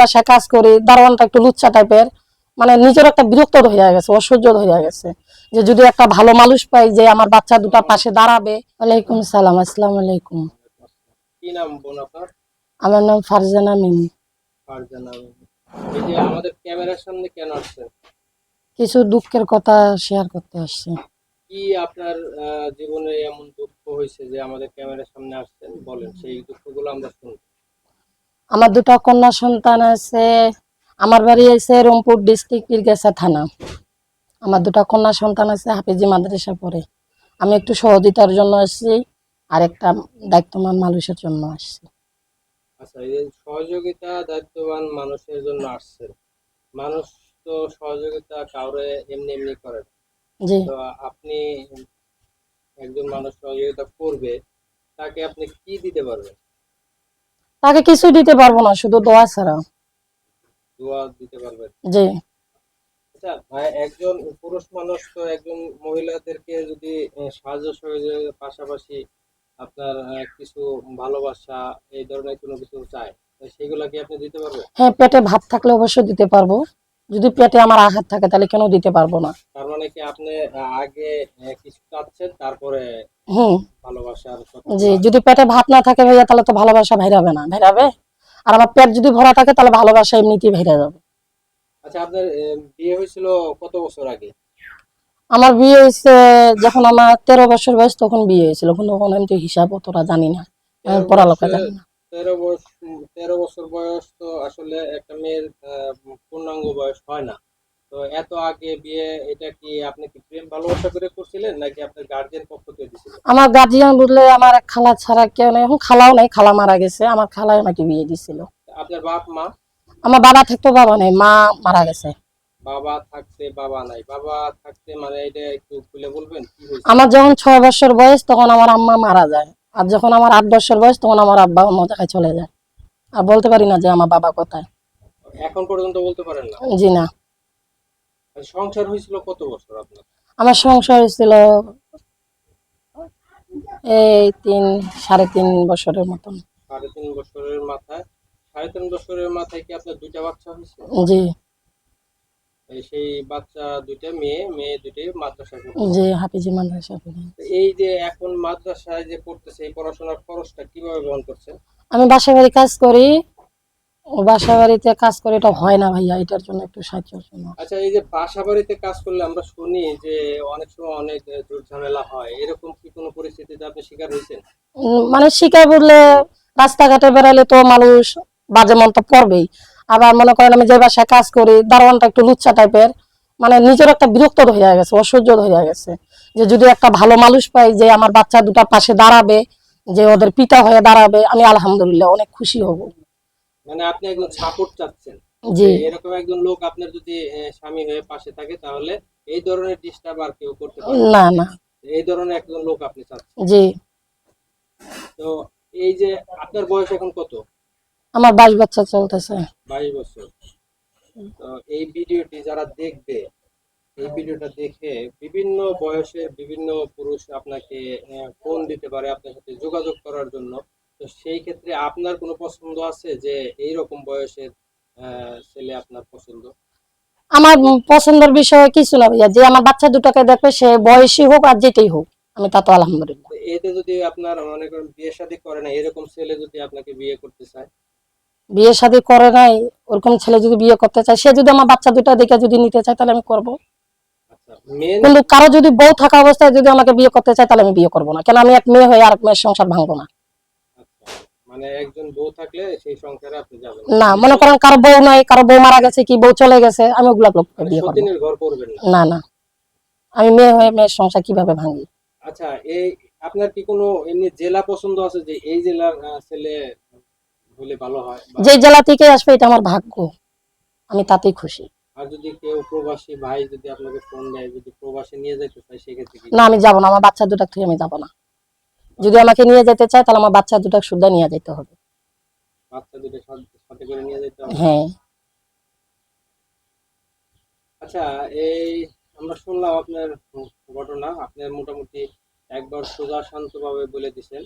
বাসায় কাজ করি দারোয়ানটা একটু লুচ্চা টাইপের মানে নিজের একটা বিরক্ত হয়ে গেছে অসহ্য হয়ে গেছে। যে যদি একটা ভালো মানুষ পাই যে আমার বাচ্চা দুটা পাশে দাঁড়াবে ওয়ালাইকুম সালাম আসসালামু আলাইকুম। আমার নাম ফারজানা আমাদের ক্যামেরার সামনে কেন আসছেন? কিছু দুঃখের কথা শেয়ার করতে আসছি। কি আপনার জীবনে এমন দুঃখ হয়েছে যে আমাদের ক্যামেরার সামনে আসছেন? বলেন সেই দুঃখগুলো আমরা শুনব। আমার দুটো কন্যা সন্তান আছে আমার বাড়ি আছে রংপুর ডিস্ট্রিক্ট পীরগাছা থানা। আমার দুটো কন্যা সন্তান আছে হাফিজি মাদ্রাসা পড়ে আমি একটু সহযোগিতার জন্য আসছি আর একটা দায়িত্বমান মানুষের জন্য আসছি। আচ্ছা এই সহযোগিতা দায়িত্ববান মানুষের জন্য আসছেন মানুষ তো সহযোগিতা কাউরে এমনি এমনি করে। জি। তো আপনি একজন মানুষ সহযোগিতা করবে তাকে আপনি কি দিতে পারবেন? তাকে কিছু দিতে পারব না শুধু দোয়া ছাড়া। দোয়া দিতে পারবেন জি। আচ্ছা একজন পুরুষ মানুষ তো একজন মহিলাদেরকে যদি সাহায্য সহযোগিতার পাশাপাশি আপনার কিছু ভালোবাসা এই ধরনের কোনো কিছু চায় সেগুলা কি আপনি দিতে পারবেন? হ্যাঁ পেটে ভাত থাকলে অবশ্যই দিতে পারব। যদি পেটে আমার আঘাত থাকে তাহলে কেন দিতে পারব না? তার মানে কি আপনি আগে কিছু চাচ্ছেন তারপরে হুম জি যদি পেটে ভাত না থাকে ভাইয়া তাহলে তো ভালোবাসা ভাইরাবে না ভাইরাবে আর আমার পেট যদি ভরা থাকে তাহলে ভালোবাসা এমনিতেই ভাইরা যাবে আচ্ছা আপনার বিয়ে হয়েছিল কত বছর আগে? আমার বিয়ে হয়েছে যখন আমার তেরো বছর বয়স তখন বিয়ে হয়েছিল। কিন্তু তখন আমি তো হিসাব অতটা জানি না। পড়ালেখা জানি না। তেরো বছর তেরো বছর বয়স তো আসলে একটা মেয়ের পূর্ণাঙ্গ বয়স হয় না। তো এত আগে বিয়ে এটা কি আপনি কি প্রেম ভালোবাসা করে করছিলেন নাকি আপনার গার্জিয়ান পক্ষ থেকে দিয়েছিলেন আমার গার্জিয়ান বুঝলে আমার খালা ছাড়া কেউ নেই। এখন খালাও নেই খালা মারা গেছে। আমার খালাই আমাকে বিয়ে দিছিল। আপনার বাপ মা? আমার বাবা থাকতো বাবা নেই মা মারা গেছে। বাবা থাকতে বাবা নাই। বাবা থাকতে মানে এটা একটু খুলে বলবেন আমার যখন ছয় বছর বয়স তখন আমার আম্মা মারা যায়। আর যখন আমার আট বছর বয়স তখন আমার আব্বা অন্য জায়গায় চলে যায়। আর বলতে পারি না যে আমার বাবা কোথায়। এখন পর্যন্ত বলতে পারেন না? জি না। সংসার হয়েছিল কত বছর আপনার? আমার সংসার হয়েছিল এই তিন সাড়ে তিন বছরের মতন। সাড়ে তিন বছরের মাথায়। সাড়ে তিন বছরের মাথায় কি আপনার দুইটা বাচ্চা হয়েছে? জি। সেই বাচ্চা দুইটা মেয়ে মেয়ে দুইটাই মাদ্রাসায় জি হাফিজি মাদ্রাসা এই যে এখন মাদ্রাসায় যে পড়তেছে এই পড়াশোনার খরচটা কীভাবে বহন করছেন? আমি বাসা বাড়ি কাজ করি বাসা বাড়িতে কাজ করে এটা হয় না ভাইয়া এটার জন্য একটু সাহায্যের জন্য। আচ্ছা এই যে বাসা বাড়িতে কাজ করলে আমরা শুনি যে অনেক সময় অনেক জোর ঝামেলা হয় এরকম কি কোনো পরিস্থিতিতে আপনি শিকার হয়েছেন? মানে শিকার বললে রাস্তাঘাটে বেড়ালে তো মানুষ বাজে মন্তব্য করবেই। আবার মনে করেন আমি যে বাসায় কাজ করি দারোয়ানটা একটু লুচ্চা টাইপের মানে নিজের একটা বিরক্ত হয়ে গেছে অসহ্য হয়ে গেছে। যে যদি একটা ভালো মানুষ পাই যে আমার বাচ্চা দুটার পাশে দাঁড়াবে যে ওদের পিতা হয়ে দাঁড়াবে আমি আলহামদুলিল্লাহ অনেক খুশি হব। মানে আপনি একজন সাপোর্ট চাচ্ছেন। জি। এরকম একজন লোক আপনার যদি স্বামী হয়ে পাশে থাকে তাহলে এই ধরনের ডিস্টার্ব আর কেউ করতে পারে না। না এই ধরনের একজন লোক আপনি চাচ্ছেন। জি। তো এই যে আপনার বয়স এখন কত? আমার বাইশ বাচ্চা চলতেছে। বাইশ বছর। তো এই ভিডিওটি যারা দেখবে এই ভিডিওটা দেখে বিভিন্ন বয়সের বিভিন্ন পুরুষ আপনাকে ফোন দিতে পারে আপনার সাথে যোগাযোগ করার জন্য। তো সেই ক্ষেত্রে আপনার কোনো পছন্দ আছে যে এই রকম বয়সের ছেলে আপনার পছন্দ? আমার পছন্দের বিষয় কিছু না ভাইয়া। যে আমার বাচ্চা দুটাকে দেখবে সে বয়সী হোক আর যেটাই হোক আমি তা তো আলহামদুলিল্লাহ। এতে যদি আপনার মনে করেন বিয়ে শাদী করে না এরকম ছেলে যদি আপনাকে বিয়ে করতে চায়? বিয়ে শাদী করে নাই ওরকম ছেলে যদি বিয়ে করতে চায় সে যদি আমার বাচ্চা দুটা দেখে যদি নিতে চায় তাহলে আমি করব। আচ্ছা কিন্তু কারও যদি বউ থাকা অবস্থায় যদি আমাকে বিয়ে করতে চায় তাহলে আমি বিয়ে করব না। কেন? আমি এক মেয়ে হয়ে আর এক মেয়ের সংসার ভাঙবো না। মানে একজন বউ থাকলে সেই সংসারে আপনি যাবেন না। মনে করেন কারও বউ নাই কারও বউ মারা গেছে কি বউ চলে গেছে আমি ওগুলা লোককে মানে বিয়ে করব সতীনের ঘর করবেন না। না না। আমি মেয়ে হয়ে মেয়ের সংসার কীভাবে ভাঙি? আচ্ছা এই আপনার কি কোনো এমনি জেলা পছন্দ আছে যে এই জেলার ছেলে হলে ভালো হয় যে জেলা থেকে আসবে এটা আমার ভাগ্য। আমি তাতেই খুশি। আর যদি কেউ প্রবাসী ভাই যদি আপনাকে ফোন দেয় যদি প্রবাসী নিয়ে যেতে সেক্ষেত্রে না আমি যাব না আমার বাচ্চা দুটা থেকে আমি যাব না। যদি আমাকে নিয়ে যেতে চায় তাহলে আমার বাচ্চা দুটা সুদ্ধা নিয়ে যেতে হবে। বাচ্চা দুটো সাথে করে নিয়ে যেতে হবে? হ্যাঁ। আচ্ছা এই আমরা শুনলাম আপনার ঘটনা। আপনার মোটামুটি একবার সোজা শান্তভাবে বলে দিছেন।